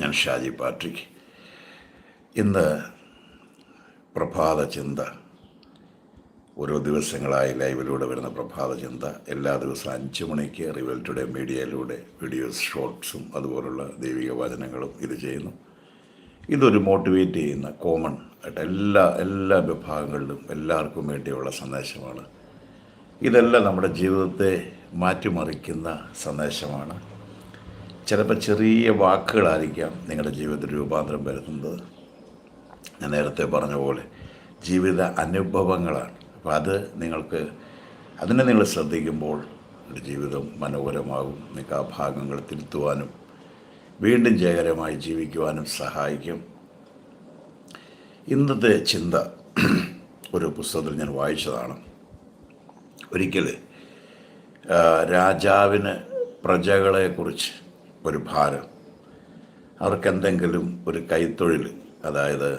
ഞാൻ ഷാജി പാട്രിക്. ഇന്ന് പ്രഭാത ചിന്ത ഓരോ ദിവസങ്ങളായി ലൈവിലൂടെ വരുന്ന പ്രഭാത ചിന്ത എല്ലാ ദിവസവും അഞ്ച് മണിക്ക് റിവൽ ടുഡേ മീഡിയയിലൂടെ വീഡിയോസ് ഷോർട്സും അതുപോലുള്ള ദൈവിക വചനങ്ങളും ഇത് ചെയ്യുന്നു. ഇതൊരു മോട്ടിവേറ്റ് ചെയ്യുന്ന കോമൺ ആയിട്ട് എല്ലാ എല്ലാ വിഭാഗങ്ങളിലും എല്ലാവർക്കും വേണ്ടിയുള്ള സന്ദേശമാണ്. ഇതെല്ലാം നമ്മുടെ ജീവിതത്തെ മാറ്റിമറിക്കുന്ന സന്ദേശമാണ്. ചിലപ്പോൾ ചെറിയ വാക്കുകളായിരിക്കാം നിങ്ങളുടെ ജീവിതത്തിൽ രൂപാന്തരം വരുത്തുന്നത്. ഞാൻ നേരത്തെ പറഞ്ഞ പോലെ ജീവിത അനുഭവങ്ങളാണ്. അപ്പോൾ അത് നിങ്ങൾക്ക് അതിനെ നിങ്ങൾ ശ്രദ്ധിക്കുമ്പോൾ നിങ്ങളുടെ ജീവിതം മനോഹരമാകും. നിങ്ങൾക്ക് ആ ഭാഗങ്ങൾ തിരുത്തുവാനും വീണ്ടും ജയകരമായി ജീവിക്കുവാനും സഹായിക്കും. ഇന്നത്തെ ചിന്ത ഒരു പുസ്തകത്തിൽ ഞാൻ വായിച്ചതാണ്. ഒരിക്കൽ രാജാവിന് പ്രജകളെക്കുറിച്ച് ഒരു ഭാരം. അവർക്കെന്തെങ്കിലും ഒരു കൈത്തൊഴിൽ അതായത്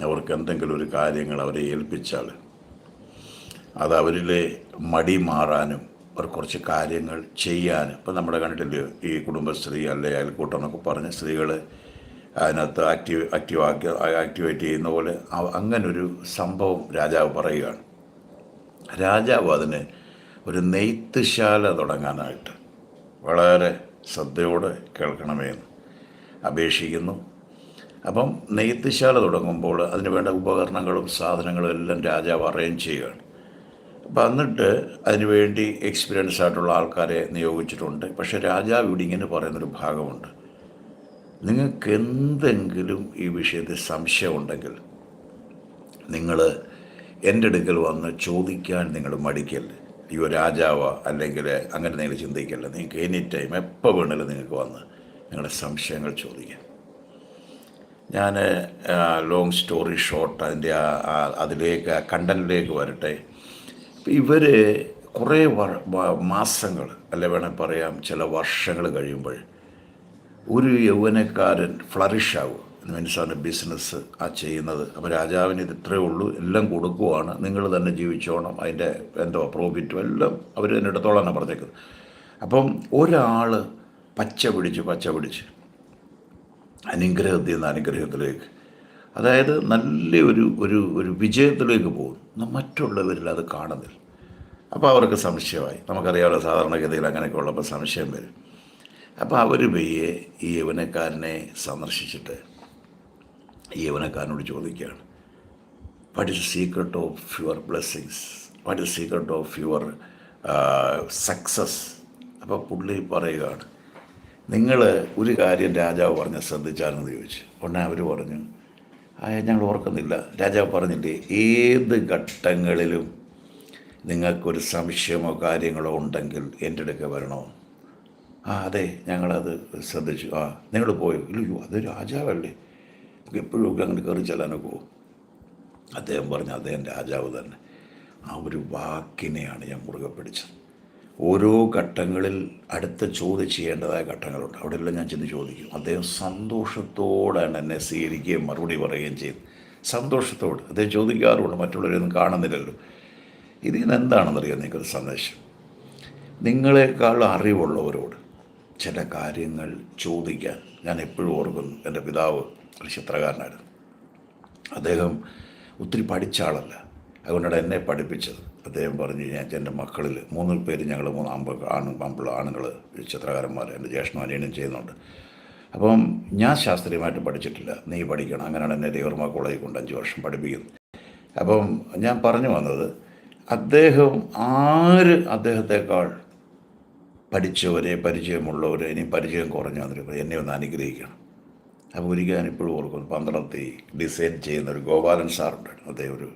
അവർക്ക് എന്തെങ്കിലും ഒരു കാര്യങ്ങൾ അവരെ ഏൽപ്പിച്ചാൽ അത് അവരിലെ മടി മാറാനും അവർ കുറച്ച് കാര്യങ്ങൾ ചെയ്യാനും. ഇപ്പം നമ്മുടെ കണ്ടിട്ടില്ലേ ഈ കുടുംബശ്രീ അല്ലെ അയൽക്കൂട്ടം എന്നൊക്കെ പറഞ്ഞ് സ്ത്രീകൾ അതിനകത്ത് ആക്റ്റീവ് ആക്റ്റീവ് ആക്കി ആക്ടിവേറ്റ് ചെയ്യുന്ന പോലെ അങ്ങനൊരു സംഭവം രാജാവ് പറയുകയാണ്. രാജാവ് അതിന് ഒരു നെയ്ത്തുശാല തുടങ്ങാനായിട്ട് വളരെ ശ്രദ്ധയോടെ കേൾക്കണമെന്ന് അപേക്ഷിക്കുന്നു. അപ്പം നെയ്ത്തുശാല തുടങ്ങുമ്പോൾ അതിന് വേണ്ട ഉപകരണങ്ങളും സാധനങ്ങളും എല്ലാം രാജാവ് അറേഞ്ച് ചെയ്യുകയാണ്. അപ്പം എന്നിട്ട് അതിനുവേണ്ടി എക്സ്പീരിയൻസ് ആയിട്ടുള്ള ആൾക്കാരെ നിയോഗിച്ചിട്ടുണ്ട്. പക്ഷേ രാജാവ് ഇവിടെ ഇങ്ങനെ പറയുന്നൊരു ഭാഗമുണ്ട്. നിങ്ങൾക്ക് എന്തെങ്കിലും ഈ വിഷയത്തിൽ സംശയമുണ്ടെങ്കിൽ നിങ്ങൾ എന്റെ അടുക്കൽ വന്ന് ചോദിക്കാൻ നിങ്ങൾ മടിക്കല്ല? അയ്യോ രാജാവോ അല്ലെങ്കിൽ അങ്ങനെ നിങ്ങൾ ചിന്തിക്കല്ല നിങ്ങൾക്ക് എനി ടൈം എപ്പോൾ വേണമെങ്കിലും നിങ്ങൾക്ക് വന്ന് നിങ്ങളുടെ സംശയങ്ങൾ ചോദിക്കാം. ഞാൻ ലോങ് സ്റ്റോറി ഷോർട്ട് അതിന്റെ ആ- അതിലേക്ക് ആ കണ്ടന്റിലേക്ക് വരട്ടെ. ഇവർ കുറേ മാസങ്ങൾ അല്ലെ വേണേൽ പറയാം ചില വർഷങ്ങൾ കഴിയുമ്പോൾ ഒരു യൗവനക്കാരൻ ഫ്ലറിഷ് ആവും അവന്റെ ബിസിനസ് ആ ചെയ്യുന്നത്. അപ്പോൾ രാജാവിന് ഇത് ഇത്രയേ ഉള്ളൂ. എല്ലാം കൊടുക്കുവാണ്. നിങ്ങൾ തന്നെ ജീവിച്ചോണം. അതിന്റെ എന്തോ പ്രോഫിറ്റും എല്ലാം അവർ തന്നെ എടുത്തോളാണ് പറഞ്ഞേക്കുന്നത്. അപ്പം ഒരാൾ പച്ച പിടിച്ച് പച്ച പിടിച്ച് അനുഗ്രഹത്തിൽ നിന്ന് അനുഗ്രഹത്തിലേക്ക് അതായത് നല്ല ഒരു ഒരു ഒരു വിജയത്തിലേക്ക് പോകും മറ്റുള്ളവരിൽ അത് കാണുന്നില്ല. അപ്പോൾ അവർക്ക് സംശയമായി. നമുക്കറിയാമല്ലോ സാധാരണഗതിയിൽ അങ്ങനെയൊക്കെ ഉള്ളപ്പോൾ സംശയം വരും. അപ്പോൾ അവർ പയ്യെ ഈ യവനക്കാരനെ സന്ദർശിച്ചിട്ട് യവനക്കാരനോട് ചോദിക്കുകയാണ്. What is secret of your blessings what is secret of your success അപ്പോൾ പുള്ളി പറയുകയാണ് നിങ്ങൾ ഒരു കാര്യം രാജാവ് പറഞ്ഞ് ശ്രദ്ധിച്ചാലെന്ന് ചോദിച്ചു. ഉടനെ അവർ പറഞ്ഞു ഞങ്ങൾ ഓർക്കുന്നില്ല. രാജാവ് പറഞ്ഞില്ലേ ഏത് ഘട്ടങ്ങളിലും നിങ്ങൾക്കൊരു സംശയമോ കാര്യങ്ങളോ ഉണ്ടെങ്കിൽ എന്റെ അടുക്ക വരണോ? ആ അതെ ഞങ്ങളത് ശ്രദ്ധിച്ചു. ആ നിങ്ങൾ പോയോ? ഇല്ലയോ അത് രാജാവല്ലേ. നമുക്ക് എപ്പോഴും ഒക്കെ അങ്ങനെ കയറി ചെല്ലാനൊക്കെ പോകും. അദ്ദേഹം പറഞ്ഞ അദ്ദേഹം രാജാവ് തന്നെ. ആ ഒരു വാക്കിനെയാണ് ഞാൻ മുറുകെ പിടിച്ചത്. ഓരോ ഘട്ടങ്ങളിൽ അടുത്ത ചോദ്യം ചെയ്യേണ്ടതായ ഘട്ടങ്ങളുണ്ട്. അവിടെയെല്ലാം ഞാൻ ചെന്ന് ചോദിക്കും. അദ്ദേഹം സന്തോഷത്തോടാണ് എന്നെ സ്വീകരിക്കുകയും മറുപടി പറയുകയും ചെയ്തു സന്തോഷത്തോട്. അദ്ദേഹം ചോദിക്കാറുണ്ട്. മറ്റുള്ളവരൊന്നും കാണുന്നില്ലല്ലോ. ഇതിൽ നിന്ന് എന്താണെന്നറിയാം നിങ്ങൾക്കൊരു സന്ദേശം? നിങ്ങളെക്കാൾ അറിവുള്ളവരോട് ചില കാര്യങ്ങൾ ചോദിക്കാൻ ഞാൻ എപ്പോഴും ഓർക്കുന്നു. എന്റെ പിതാവ് ഒരു ചിത്രകാരനായിരുന്നു അദ്ദേഹം ഒത്തിരി പഠിച്ച ആളല്ല. അതുകൊണ്ടാണ് എന്നെ പഠിപ്പിച്ചത്. അദ്ദേഹം പറഞ്ഞു ഞാൻ എന്റെ മക്കളിൽ മൂന്ന് പേര് ഞങ്ങൾ മൂന്ന് ആമ്പ ആണ് ആമ്പിള ആണുങ്ങൾ ചിത്രകാരന്മാർ എന്റെ ജ്യേഷ്ഠനും അനിയനും ചെയ്യുന്നുണ്ട്. അപ്പം ഞാൻ ശാസ്ത്രീയമായിട്ട് പഠിച്ചിട്ടില്ല. നീ പഠിക്കണം. അങ്ങനെയാണ് എന്നെ ദേവർമ കോളേജിൽ കൊണ്ട് അഞ്ച് വർഷം പഠിപ്പിക്കുന്നത്. അപ്പം ഞാൻ പറഞ്ഞു വന്നത് അദ്ദേഹം ആര് അദ്ദേഹത്തെക്കാൾ പഠിച്ചവരെ പരിചയമുള്ളവരെ ഇനി പരിചയം കുറഞ്ഞു വന്നിട്ട് എന്നെ ഒന്ന് അനുഗ്രഹിക്കണം. അപ്പോൾ ഒരിക്കൽ ഞാനിപ്പോഴും ഓർക്കുന്നു. പന്തളത്തിൽ ഡിസൈൻ ചെയ്യുന്ന ഒരു ഗോപാലൻ സാറുണ്ടായിരുന്നു അദ്ദേഹം ഒരു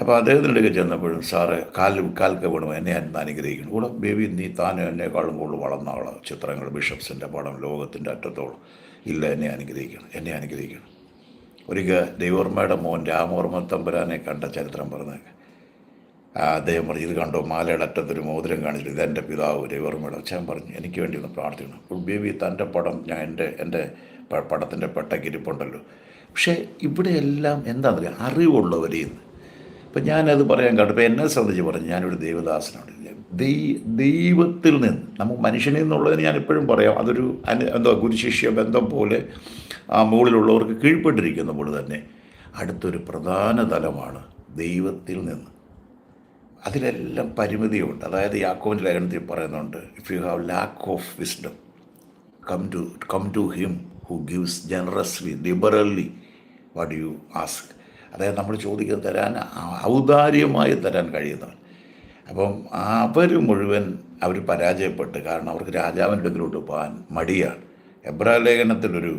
അപ്പോൾ അദ്ദേഹത്തിന്റെ അടുക്കൽ ചെന്നപ്പോഴും സാറ് കാൽ കാൽക്ക വീണു എന്നെ ഞാൻ അനുഗ്രഹിക്കുന്നു കൂടെ ബേബി നീ താനും എന്നെക്കാളും കൂടുതൽ വളർന്ന ആളാണ് ചിത്രങ്ങൾ ബിഷപ്സിന്റെ പടം ലോകത്തിന്റെ അറ്റത്തോളം ഇല്ല എന്നെ അനുഗ്രഹിക്കണം എന്നെ അനുഗ്രഹിക്കണം. ഒരിക്കൽ ദൈവർമ്മയുടെ മോൻ രാമവർമ്മ തമ്പുരാനെ കണ്ട ചരിത്രം പറഞ്ഞേക്ക് അദ്ദേഹം പറഞ്ഞു ഇത് കണ്ടോ മാലയുടെ അറ്റത്തൊരു മോതിരം കാണിച്ചിട്ട് ഇത് എന്റെ പിതാവ് രവിവർമ്മയുടെ അച്ഛൻ പറഞ്ഞു എനിക്ക് വേണ്ടി ഒന്ന് പ്രാർത്ഥിക്കണം. ബേബി തന്റെ പടം ഞാൻ എന്റെ എന്റെ പടത്തിന്റെ പട്ടക്കിരിപ്പുണ്ടല്ലോ. പക്ഷേ ഇവിടെയെല്ലാം എന്താണെന്നറിയാം അറിവുള്ളവരിൽ നിന്ന് ഇപ്പം ഞാനത് പറയാൻ കണ്ടു ഇപ്പം എന്നെ സംബന്ധിച്ച് പറഞ്ഞു ഞാനൊരു ദൈവദാസനാണ്. ദൈ ദൈവത്തിൽ നിന്ന് നമുക്ക് മനുഷ്യനിൽ നിന്നുള്ളതിന് ഞാൻ എപ്പോഴും പറയാം അതൊരു അനു എന്തോ ഗുരുശിഷ്യ ബന്ധം പോലെ ആ മുകളിലുള്ളവർക്ക് കീഴ്പ്പെട്ടിരിക്കുന്ന പോലെ തന്നെ അടുത്തൊരു പ്രധാന തലമാണ് ദൈവത്തിൽ നിന്ന്. അതിലെല്ലാം പരിമിതിയുണ്ട്. അതായത് യാക്കോവിന്റെ ലേഖനത്തിൽ പറയുന്നുണ്ട് if you have lack of wisdom come to come to him who gives generously liberally what you ask അതായത് നമ്മൾ ചോദിക്കുന്നത് തരാൻ ഔദാര്യമായി തരാൻ കഴിയുന്നവൻ. അപ്പം അവർ മുഴുവൻ അവർ പരാജയപ്പെട്ട് കാരണം അവർക്ക് രാജാവിന്റെ അടുക്കിലോട്ട് പോകാൻ മടിയാണ്. എബ്രാ ലേഖനത്തിലൊരു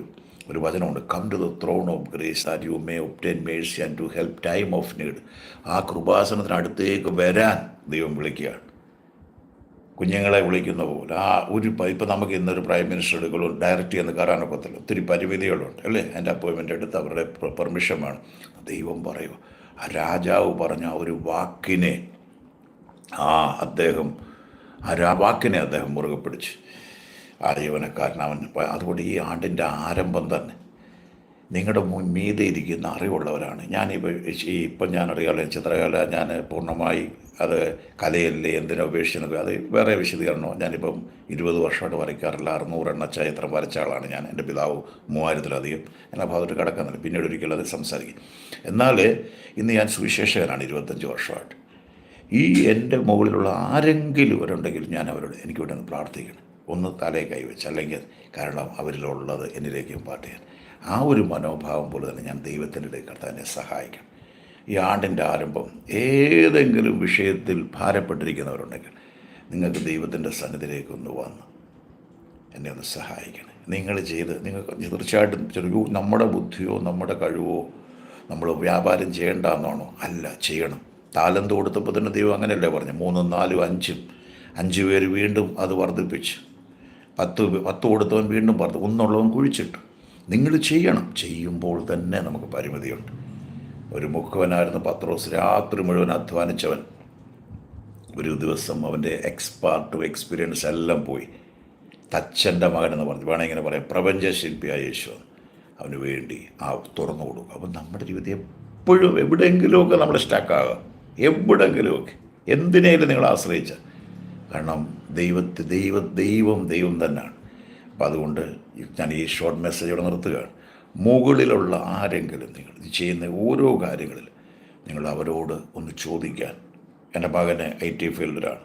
ഒരു വചനമുണ്ട് come to the throne of grace are you may obtain mercy and to help time of need ആ കൃപാസനത്തിന് അടുത്തേക്ക് വരാൻ ദൈവം വിളിക്കുകയാണ്. കുഞ്ഞുങ്ങളെ വിളിക്കുന്ന പോലെ. ആ ഒരു ഇപ്പം നമുക്ക് ഇന്നൊരു പ്രൈം മിനിസ്റ്റർ എടുക്കുള്ളൂ ഡയറക്റ്റ് എന്ന് കയറാനൊക്കത്തില്ല ഒത്തിരി പരിമിതികളുണ്ട് അല്ലേ? എന്റെ അപ്പോയിൻമെന്റ് എടുത്ത് അവരുടെ പെർമിഷൻ വേണം. ദൈവം പറയുക ആ രാജാവ് പറഞ്ഞ ആ ഒരു വാക്കിനെ ആ അദ്ദേഹം ആ വാക്കിനെ അദ്ദേഹം മുറുകെ പിടിച്ച് ആ ജീവനക്കാരൻ അവൻ അതുകൊണ്ട് ഈ ആണ്ടിന്റെ ആരംഭം തന്നെ നിങ്ങളുടെ മീതെ ഇരിക്കുന്ന അറിവുള്ളവരാണ്. ഞാൻ ഈ ഇപ്പം ഞാൻ അറിയാമല്ലോ ചിത്രകല ഞാൻ പൂർണമായി അത് കലയല്ലേ എന്തിനാ ഉപേക്ഷിച്ചെന്നൊക്കെ. അത് വേറെ വിശദീകരണമോ? ഞാനിപ്പം ഇരുപത് വർഷമായിട്ട് വരയ്ക്കാറില്ല. അറുന്നൂറെണ്ണ ചരിത്രം വരച്ച ആളാണ് ഞാൻ. എന്റെ പിതാവ് മൂവായിരത്തിലധികം. എന്നാൽ ഭാഗത്തോട്ട് ഭാഗത്ത് കിടക്കുന്നില്ല പിന്നീട് ഒരിക്കലും അത് സംസാരിക്കും എന്നാൽ ഇന്ന് ഞാൻ സുവിശേഷകനാണ് ഇരുപത്തഞ്ച് വർഷമായിട്ട്. ഈ എന്റെ മുകളിലുള്ള ആരെങ്കിലും ഒരുണ്ടെങ്കിൽ ഞാൻ അവരോട് എനിക്ക് വേണ്ടി ഒന്ന് പ്രാർത്ഥിക്കണം. ഒന്ന് തലയെ കൈവച്ച്. അല്ലെങ്കിൽ കാരണം അവരിലുള്ളത് എന്നിലേക്ക് പാട്ട് ചെയ്യാൻ. ആ ഒരു മനോഭാവം പോലെ തന്നെ ഞാൻ ദൈവത്തിന്റെ കർത്താവിനെ സഹായിക്കണം ഈ ആണ്ടിന്റെ ആരംഭം ഏതെങ്കിലും വിഷയത്തിൽ ഭാരപ്പെട്ടിരിക്കുന്നവരുണ്ടെങ്കിൽ നിങ്ങൾക്ക് ദൈവത്തിന്റെ സന്നിധിയിലേക്ക് ഒന്ന് വന്ന് എന്നെ ഒന്ന് സഹായിക്കണം. നിങ്ങൾ ചെയ്ത് നിങ്ങൾ തീർച്ചയായിട്ടും ചെറിയ നമ്മുടെ ബുദ്ധിയോ നമ്മുടെ കഴിവോ നമ്മൾ വ്യാപാരം ചെയ്യേണ്ട എന്നാണോ? അല്ല ചെയ്യണം. താലന്ത് കൊടുത്തപ്പോൾ തന്നെ ദൈവം അങ്ങനെയല്ലേ പറഞ്ഞു മൂന്നും നാലും അഞ്ചും അഞ്ച് പേര് വീണ്ടും അത് വർദ്ധിപ്പിച്ച് പത്ത് പത്ത് കൊടുത്തവൻ വീണ്ടും വർദ്ധ ഒന്നുള്ളവൻ കുഴിച്ചിട്ടു. നിങ്ങൾ ചെയ്യണം. ചെയ്യുമ്പോൾ തന്നെ നമുക്ക് പരിമിതിയുണ്ട്. ഒരു മുഖവനായിരുന്ന പത്രോസ് രാത്രി മുഴുവൻ അധ്വാനിച്ചവൻ. ഒരു ദിവസം അവന്റെ എക്സ്പാർട്ട് എക്സ്പീരിയൻസ് എല്ലാം പോയി. തച്ചന്റെ മകൻ എന്ന് പറഞ്ഞു. വേണമെങ്കിൽ ഇങ്ങനെ പറയാം. പ്രപഞ്ചശില്പിയായ യേശു. അവന് വേണ്ടി ആ തുറന്നു കൊടുക്കും. അപ്പം നമ്മുടെ ജീവിതം എപ്പോഴും എവിടെയെങ്കിലുമൊക്കെ നമ്മൾ സ്റ്റക്കാകാം എവിടെയെങ്കിലുമൊക്കെ. എന്തിനേലും നിങ്ങൾ ആശ്രയിച്ച കാരണം ദൈവത്തെ ദൈവ ദൈവം ദൈവം തന്നെയാണ്. അപ്പം അതുകൊണ്ട് ഞാൻ ഈ ഷോർട്ട് മെസ്സേജ് ഇവിടെ നിർത്തുകയാണ് മുകളിലുള്ള ആരെങ്കിലും നിങ്ങൾ ഇത് ചെയ്യുന്ന ഓരോ കാര്യങ്ങളിൽ നിങ്ങൾ അവരോട് ഒന്ന് ചോദിക്കാൻ. എന്റെ മകന് ഐ ടി ഫീൽഡിലാണ്.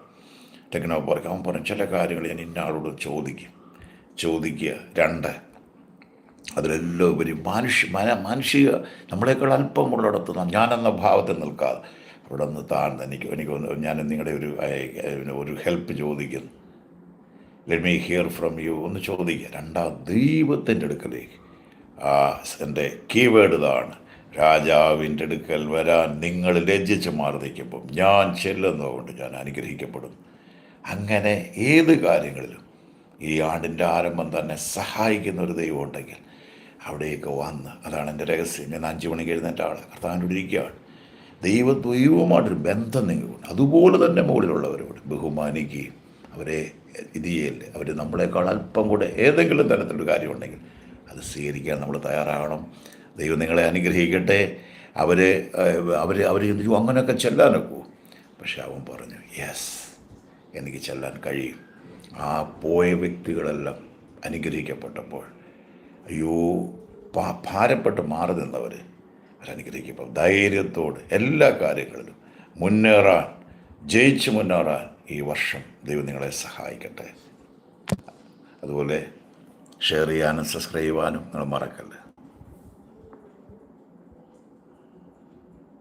ടെക്നോ പാർക്ക് അവൻ പറഞ്ഞു ചില കാര്യങ്ങൾ ഞാൻ ഇന്ന ആളോട് ചോദിക്കും. ചോദിക്കുക. രണ്ട് അതിലെല്ലാം ഉപരി മാനുഷ്യ മന മാനുഷിക നമ്മളെക്കാൾ അല്പമുള്ളിടത്ത് ഞാനെന്ന ഭാവത്തിൽ നിൽക്കാതെ. അവിടെ നിന്ന് താഴ്ന്ന് എനിക്ക് എനിക്ക് ഞാൻ നിങ്ങളുടെ ഒരു ഒരു ഹെൽപ്പ് ചോദിക്കുന്നു. Let me hear from you എന്ന് ചോദിക്കുക രണ്ടാം ദൈവത്തിന്റെ അടുക്കലേക്ക്. ആ എന്റെ കീവേഡ് ഇതാണ്. രാജാവിന്റെ അടുക്കൽ വരാൻ നിങ്ങൾ ലജ്ജിച്ച് മാർദ്ദിക്കുമ്പം ഞാൻ ചെല്ലുന്നതുകൊണ്ട് ഞാൻ അനുഗ്രഹിക്കപ്പെടും. അങ്ങനെ ഏത് കാര്യങ്ങളിലും ഈ ആണ്ടിന്റെ ആരംഭം തന്നെ സഹായിക്കുന്ന ഒരു ദൈവം ഉണ്ടെങ്കിൽ അവിടേക്ക് വന്ന് അതാണ് എന്റെ രഹസ്യം. ഞാൻ അഞ്ച് മണിക്ക് എഴുന്നേറ്റ ആൾ കർത്താവിന്റെ ഇരിക്കുകയാണ്. ദൈവ ദൈവമായിട്ടൊരു ബന്ധം നിങ്ങൾക്കുണ്ട് അതുപോലെ തന്നെ മുകളിലുള്ളവരോട് ബഹുമാനിക്കുകയും അവരെ ഇത് ചെയ്യല്ലേ അവർ നമ്മളെക്കാൾ അല്പം കൂടെ ഏതെങ്കിലും തരത്തിലൊരു കാര്യമുണ്ടെങ്കിൽ അത് സ്വീകരിക്കാൻ നമ്മൾ തയ്യാറാകണം. ദൈവം നിങ്ങളെ അനുഗ്രഹിക്കട്ടെ. അവർ അവർ അവർ ചിന്തിച്ചു അങ്ങനെയൊക്കെ ചെല്ലാനൊക്കൂ? പക്ഷെ അവൻ പറഞ്ഞു യെസ് എനിക്ക് ചെല്ലാൻ കഴിയും. ആ പോയ വ്യക്തികളെല്ലാം അനുഗ്രഹിക്കപ്പെട്ടപ്പോൾ അയ്യോ പാ- ഭാരപ്പെട്ട് മാറി നിന്നവർ അവരനുഗ്രഹിക്കപ്പോൾ ധൈര്യത്തോട് എല്ലാ കാര്യങ്ങളിലും മുന്നേറാൻ ജയിച്ച് മുന്നേറാൻ ഈ വർഷം ദൈവം നിങ്ങളെ സഹായിക്കട്ടെ. അതുപോലെ ഷെയർ ചെയ്യാനും സബ്സ്ക്രൈബ് ചെയ്യാനും നിങ്ങൾ മറക്കല്ലേ.